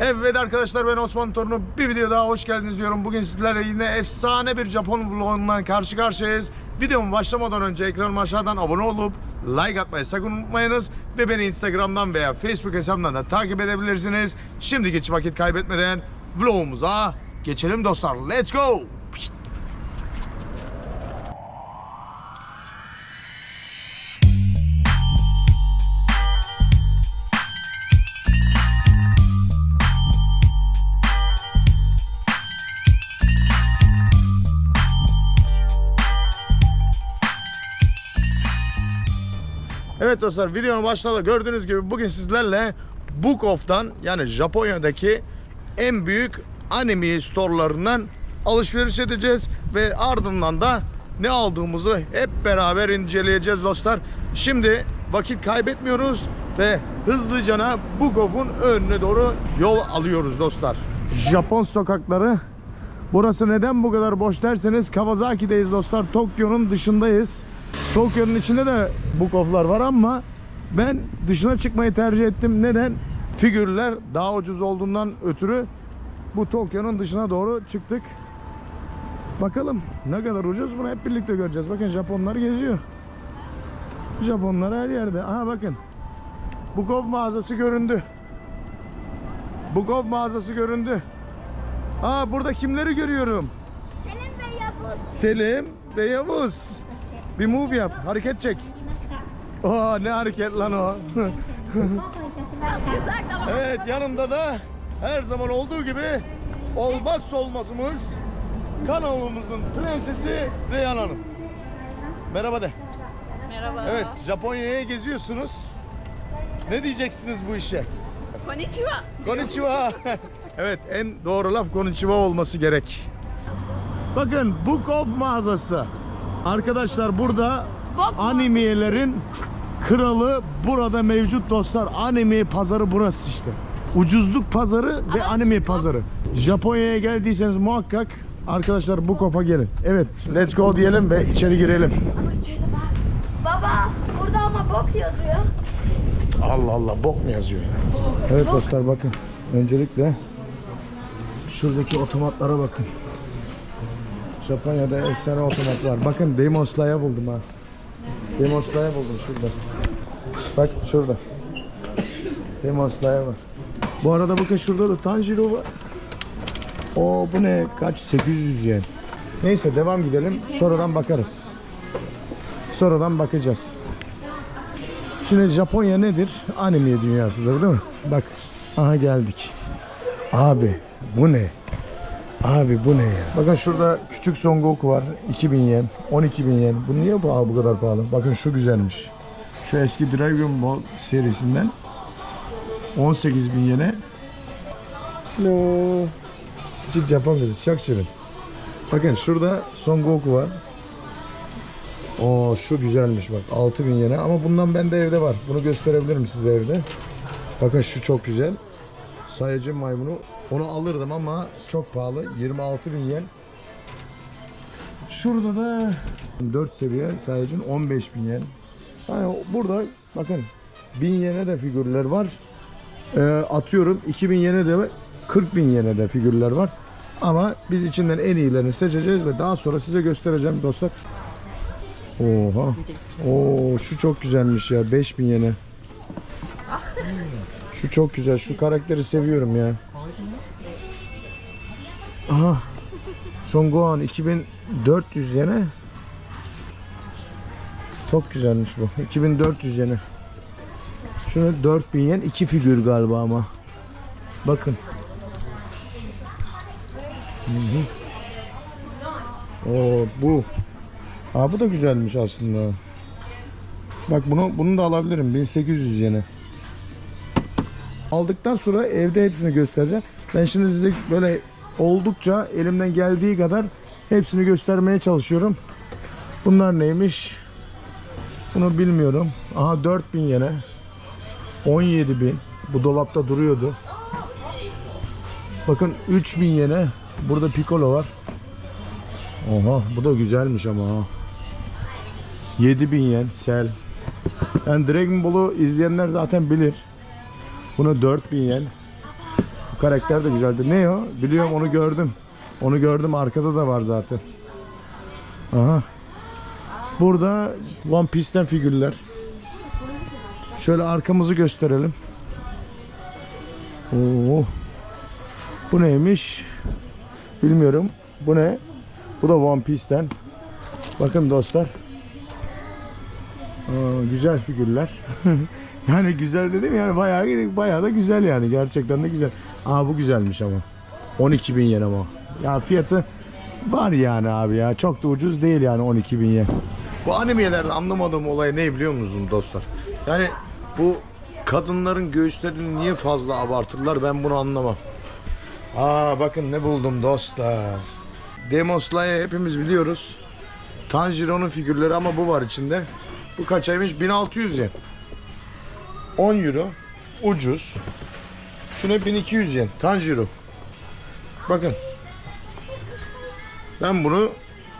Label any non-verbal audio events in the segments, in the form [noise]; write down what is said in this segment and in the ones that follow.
Evet arkadaşlar ben Osman Torunu bir video daha hoş geldiniz diyorum. Bugün sizlerle yine efsane bir Japon vlogundan karşı karşıyayız. Videomun başlamadan önce ekranıma aşağıdan abone olup like atmayı sakın unutmayınız. Ve beni Instagram'dan veya Facebook hesabımdan da takip edebilirsiniz. Şimdi geç vakit kaybetmeden vlogumuza geçelim dostlar. Let's go! Evet dostlar videonun başında da gördüğünüz gibi bugün sizlerle Book Off'tan yani Japonya'daki en büyük anime storelarından alışveriş edeceğiz ve ardından da ne aldığımızı hep beraber inceleyeceğiz dostlar. Şimdi vakit kaybetmiyoruz ve hızlıcana Book Off'un önüne doğru yol alıyoruz dostlar. Japon sokakları Burası neden bu kadar boş derseniz Kawasaki'deyiz dostlar. Tokyo'nun dışındayız. Tokyo'nun içinde de book off'lar var ama ben dışına çıkmayı tercih ettim. Neden? Figürler daha ucuz olduğundan ötürü bu Tokyo'nun dışına doğru çıktık. Bakalım ne kadar ucuz bunu hep birlikte göreceğiz. Bakın Japonlar geziyor. Japonlar her yerde. Aha bakın. Book of mağazası göründü. Book of mağazası göründü. Aa burada kimleri görüyorum? Selim ve Yavuz. Selim ve Yavuz. Bir move yap. Hareket çek. Oo ne hareket lan o. [laughs] evet yanımda da her zaman olduğu gibi olmazsa olmazımız kanalımızın prensesi Reyhan Hanım. Merhaba de. Merhaba. Evet Japonya'ya geziyorsunuz. Ne diyeceksiniz bu işe? Konnichiwa. Konnichiwa. [laughs] evet en doğru laf konnichiwa olması gerek. Bakın Book of mağazası. Arkadaşlar burada Book animelerin kralı burada mevcut dostlar. Anime pazarı burası işte. Ucuzluk pazarı ve anime pazarı. Japonya'ya geldiyseniz muhakkak arkadaşlar Book of'a gelin. Evet, let's go diyelim ve içeri girelim. Ama içeride bak. Baba burada ama bok yazıyor. Allah Allah bok mu yazıyor? Evet dostlar bakın. Öncelikle şuradaki otomatlara bakın. Japonya'da efsane otomat var. Bakın Demon Slayer buldum ha. Demon Slayer buldum şurada. Bak şurada. Demon Slayer var. Bu arada bakın şurada da Tanjiro var. O bu ne? Kaç? 800 yen. Neyse devam gidelim. Sonradan bakarız. Sonradan bakacağız. Şimdi Japonya nedir? Anime dünyasıdır değil mi? Bak aha geldik. Abi bu ne? Abi bu ne ya? Bakın şurada küçük Son Goku var. 2000 yen, 12 bin yen. Bu niye bu, bu kadar pahalı? Bakın şu güzelmiş. Şu eski Dragon Ball serisinden 18 bin yene. Hello. Küçük Japon kızı çok şirin. Bakın şurada Son Goku var. Oo şu güzelmiş bak 6000 yene ama bundan bende evde var. Bunu gösterebilirim size evde. Bakın şu çok güzel. Sayıcı maymunu onu alırdım ama çok pahalı. 26 bin yen. Şurada da 4 seviye sayıcın 15 bin yen. Yani burada bakın 1000 yene de figürler var. Ee, atıyorum 2000 yene de 40 bin yene de figürler var. Ama biz içinden en iyilerini seçeceğiz ve daha sonra size göstereceğim dostlar. Oha. Oo şu çok güzelmiş ya 5000 yene. Şu çok güzel. Şu karakteri seviyorum ya. Aha. Son Gohan 2400 yene. Çok güzelmiş bu. 2400 yene. Şunu 4000 yen iki figür galiba ama. Bakın. Hı hı. Oo bu. Aa bu da güzelmiş aslında. Bak bunu bunu da alabilirim 1800 yene. Aldıktan sonra evde hepsini göstereceğim. Ben şimdi size böyle oldukça elimden geldiği kadar hepsini göstermeye çalışıyorum. Bunlar neymiş? Bunu bilmiyorum. Aha 4000 yene. 17000. Bu dolapta duruyordu. Bakın 3000 yene. Burada Piccolo var. Oha bu da güzelmiş ama ha. 7000 yen sel. Yani Dragon Ball'u izleyenler zaten bilir. Bunu 4000 yen. Bu karakter de güzeldi. Ne o? Biliyorum onu gördüm. Onu gördüm arkada da var zaten. Aha. Burada One Piece'ten figürler. Şöyle arkamızı gösterelim. Oo. Bu neymiş? Bilmiyorum. Bu ne? Bu da One Piece'ten. Bakın dostlar. Aa, güzel figürler. [laughs] yani güzel dedim yani bayağı bayağı da güzel yani gerçekten de güzel. Aa bu güzelmiş ama. 12 bin yen ama. Ya fiyatı var yani abi ya. Çok da ucuz değil yani 12 bin yen. Bu animelerde anlamadığım olay ne biliyor musunuz dostlar? Yani bu kadınların göğüslerini niye fazla abartırlar ben bunu anlamam. Aa bakın ne buldum dostlar. Demon Slayer hepimiz biliyoruz. Tanjiro'nun figürleri ama bu var içinde. Bu kaç aymış? 1600 yen. 10 euro. Ucuz. Şuna 1200 yen. Tanjiro. Bakın. Ben bunu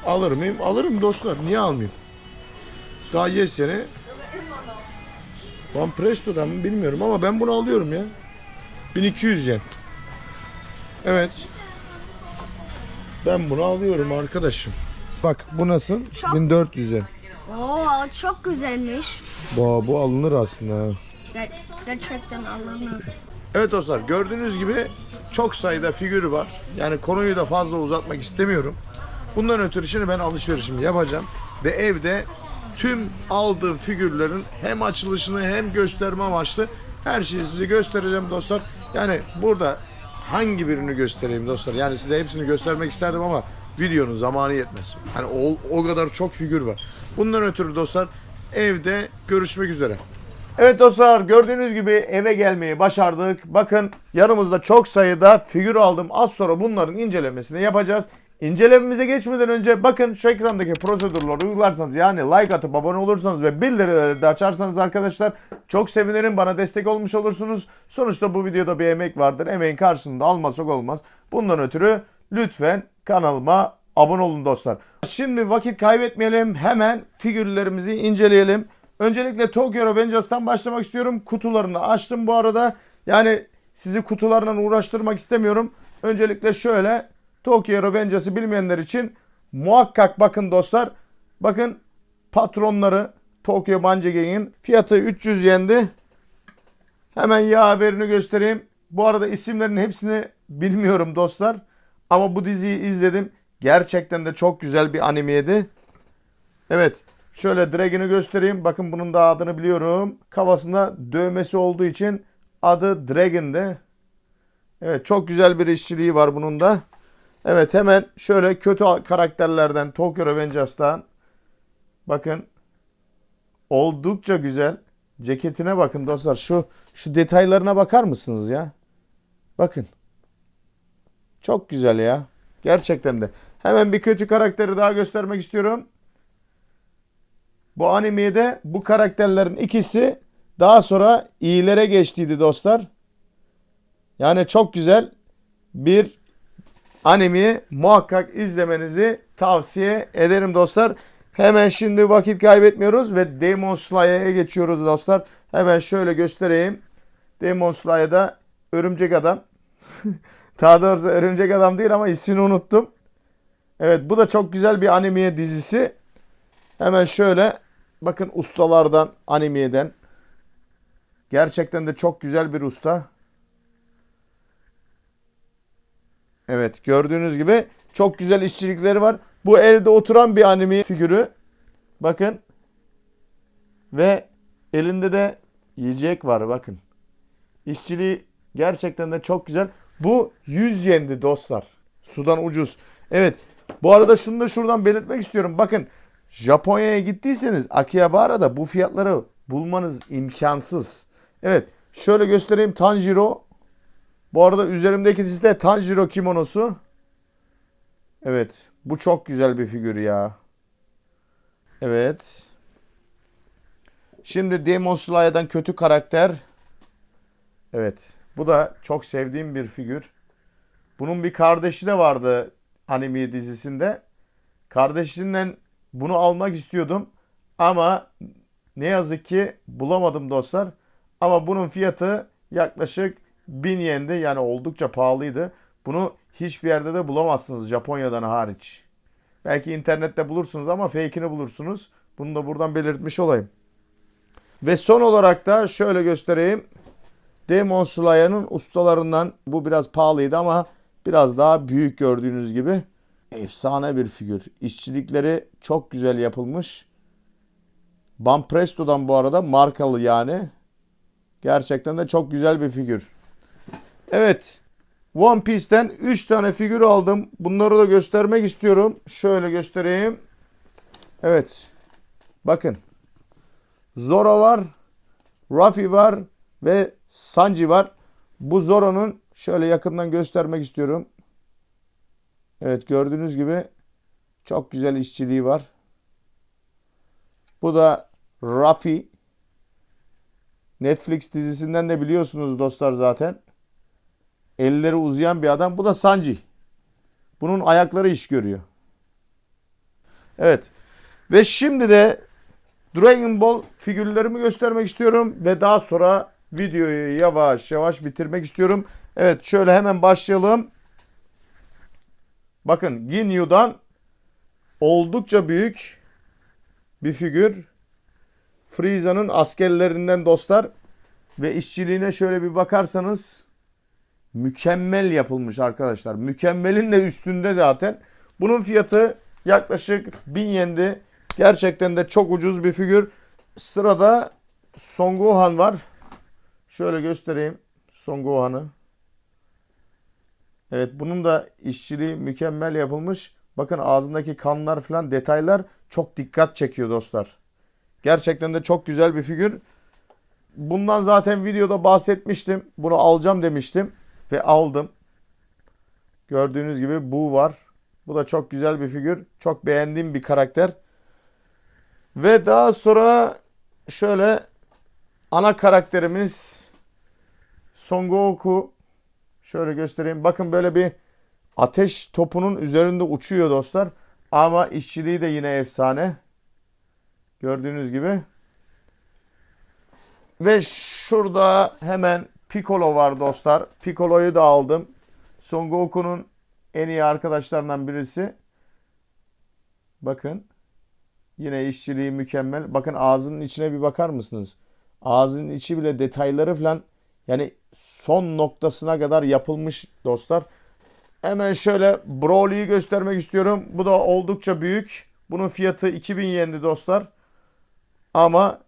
alır mıyım? Alırım dostlar. Niye almayayım? Daha yes yeni. Van Presto'dan mı bilmiyorum ama ben bunu alıyorum ya. 1200 yen. Evet. Ben bunu alıyorum arkadaşım. Bak bu nasıl? 1400 yen. Oo çok güzelmiş. Bu, bu alınır aslında. Ger- gerçekten alınır. Evet dostlar gördüğünüz gibi çok sayıda figür var. Yani konuyu da fazla uzatmak istemiyorum. Bundan ötürü şimdi ben alışverişimi yapacağım. Ve evde tüm aldığım figürlerin hem açılışını hem gösterme amaçlı her şeyi size göstereceğim dostlar. Yani burada hangi birini göstereyim dostlar? Yani size hepsini göstermek isterdim ama videonun zamanı yetmez. Hani o, o kadar çok figür var. Bundan ötürü dostlar evde görüşmek üzere. Evet dostlar gördüğünüz gibi eve gelmeyi başardık. Bakın yanımızda çok sayıda figür aldım. Az sonra bunların incelemesini yapacağız. İncelememize geçmeden önce bakın şu ekrandaki prosedürleri uygularsanız yani like atıp abone olursanız ve bildirimleri de açarsanız arkadaşlar çok sevinirim. Bana destek olmuş olursunuz. Sonuçta bu videoda bir emek vardır. Emeğin karşılığında almasak olmaz. Bundan ötürü lütfen kanalıma abone olun dostlar. Şimdi vakit kaybetmeyelim. Hemen figürlerimizi inceleyelim. Öncelikle Tokyo Revengers'tan başlamak istiyorum. Kutularını açtım bu arada. Yani sizi kutularla uğraştırmak istemiyorum. Öncelikle şöyle Tokyo Revengers'ı bilmeyenler için muhakkak bakın dostlar. Bakın patronları Tokyo Banjigeng'in fiyatı 300 yendi. Hemen yağ haberini göstereyim. Bu arada isimlerin hepsini bilmiyorum dostlar. Ama bu diziyi izledim. Gerçekten de çok güzel bir animeydi. Evet. Şöyle Dragon'ı göstereyim. Bakın bunun da adını biliyorum. Kafasında dövmesi olduğu için adı Dragon'dı. Evet çok güzel bir işçiliği var bunun da. Evet hemen şöyle kötü karakterlerden Tokyo Revengers'tan bakın oldukça güzel. Ceketine bakın dostlar. Şu şu detaylarına bakar mısınız ya? Bakın. Çok güzel ya. Gerçekten de. Hemen bir kötü karakteri daha göstermek istiyorum. Bu animede bu karakterlerin ikisi daha sonra iyilere geçtiydi dostlar. Yani çok güzel bir animeyi muhakkak izlemenizi tavsiye ederim dostlar. Hemen şimdi vakit kaybetmiyoruz ve Demon Slayer'e geçiyoruz dostlar. Hemen şöyle göstereyim. Demon Slayer'da örümcek adam. [laughs] Daha doğrusu örümcek adam değil ama ismini unuttum. Evet bu da çok güzel bir anime dizisi. Hemen şöyle bakın ustalardan animeden. Gerçekten de çok güzel bir usta. Evet gördüğünüz gibi çok güzel işçilikleri var. Bu elde oturan bir anime figürü. Bakın. Ve elinde de yiyecek var bakın. İşçiliği gerçekten de çok güzel. Bu 100 yendi dostlar. Sudan ucuz. Evet. Bu arada şunu da şuradan belirtmek istiyorum. Bakın Japonya'ya gittiyseniz Akihabara'da bu fiyatları bulmanız imkansız. Evet. Şöyle göstereyim Tanjiro. Bu arada üzerimdeki dizide Tanjiro kimonosu. Evet. Bu çok güzel bir figür ya. Evet. Şimdi Demon Slayer'dan kötü karakter. Evet. Bu da çok sevdiğim bir figür. Bunun bir kardeşi de vardı anime dizisinde. Kardeşinden bunu almak istiyordum. Ama ne yazık ki bulamadım dostlar. Ama bunun fiyatı yaklaşık 1000 yendi yani oldukça pahalıydı. Bunu hiçbir yerde de bulamazsınız Japonya'dan hariç. Belki internette bulursunuz ama fake'ini bulursunuz. Bunu da buradan belirtmiş olayım. Ve son olarak da şöyle göstereyim. Demon Slayer'ın ustalarından bu biraz pahalıydı ama biraz daha büyük gördüğünüz gibi. Efsane bir figür. İşçilikleri çok güzel yapılmış. Banpresto'dan bu arada markalı yani. Gerçekten de çok güzel bir figür. Evet. One Piece'ten 3 tane figür aldım. Bunları da göstermek istiyorum. Şöyle göstereyim. Evet. Bakın. Zoro var. Ruffy var. Ve Sanji var. Bu Zoro'nun şöyle yakından göstermek istiyorum. Evet gördüğünüz gibi çok güzel işçiliği var. Bu da Ruffy. Netflix dizisinden de biliyorsunuz dostlar zaten. Elleri uzayan bir adam. Bu da Sanji. Bunun ayakları iş görüyor. Evet. Ve şimdi de Dragon Ball figürlerimi göstermek istiyorum ve daha sonra videoyu yavaş yavaş bitirmek istiyorum. Evet şöyle hemen başlayalım. Bakın Ginyu'dan oldukça büyük bir figür. Frieza'nın askerlerinden dostlar. Ve işçiliğine şöyle bir bakarsanız mükemmel yapılmış arkadaşlar. Mükemmelin de üstünde zaten. Bunun fiyatı yaklaşık 1000 yendi. Gerçekten de çok ucuz bir figür. Sırada Son Gohan var. Şöyle göstereyim Son Gohan'ı. Evet bunun da işçiliği mükemmel yapılmış. Bakın ağzındaki kanlar falan detaylar çok dikkat çekiyor dostlar. Gerçekten de çok güzel bir figür. Bundan zaten videoda bahsetmiştim. Bunu alacağım demiştim ve aldım. Gördüğünüz gibi bu var. Bu da çok güzel bir figür. Çok beğendiğim bir karakter. Ve daha sonra şöyle ana karakterimiz Son Goku şöyle göstereyim. Bakın böyle bir ateş topunun üzerinde uçuyor dostlar. Ama işçiliği de yine efsane. Gördüğünüz gibi. Ve şurada hemen Piccolo var dostlar. Piccolo'yu da aldım. Son Goku'nun en iyi arkadaşlarından birisi. Bakın. Yine işçiliği mükemmel. Bakın ağzının içine bir bakar mısınız? Ağzının içi bile detayları falan yani son noktasına kadar yapılmış dostlar. Hemen şöyle Broly'yi göstermek istiyorum. Bu da oldukça büyük. Bunun fiyatı 2000 yendi dostlar. Ama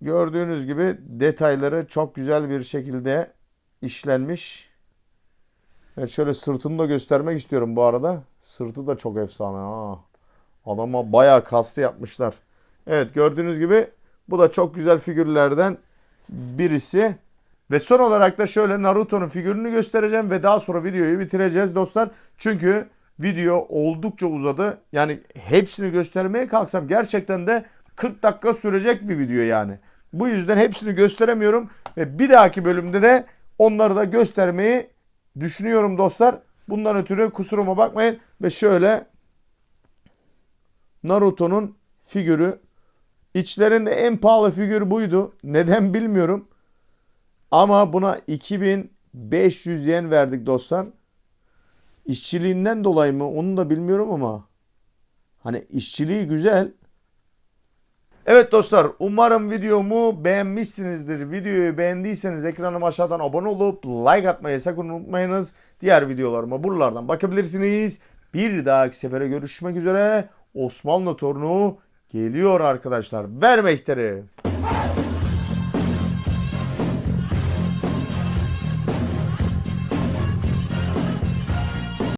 gördüğünüz gibi detayları çok güzel bir şekilde işlenmiş. Evet şöyle sırtını da göstermek istiyorum bu arada. Sırtı da çok efsane ha. Adama bayağı kastı yapmışlar. Evet gördüğünüz gibi bu da çok güzel figürlerden birisi. Ve son olarak da şöyle Naruto'nun figürünü göstereceğim ve daha sonra videoyu bitireceğiz dostlar. Çünkü video oldukça uzadı. Yani hepsini göstermeye kalksam gerçekten de 40 dakika sürecek bir video yani. Bu yüzden hepsini gösteremiyorum ve bir dahaki bölümde de onları da göstermeyi düşünüyorum dostlar. Bundan ötürü kusuruma bakmayın ve şöyle Naruto'nun figürü içlerinde en pahalı figür buydu. Neden bilmiyorum. Ama buna 2500 yen verdik dostlar. İşçiliğinden dolayı mı onu da bilmiyorum ama hani işçiliği güzel. Evet dostlar umarım videomu beğenmişsinizdir. Videoyu beğendiyseniz ekranım aşağıdan abone olup like atmayı sakın unutmayınız. Diğer videolarıma buralardan bakabilirsiniz. Bir dahaki sefere görüşmek üzere. Osmanlı torunu geliyor arkadaşlar. Vermekleri.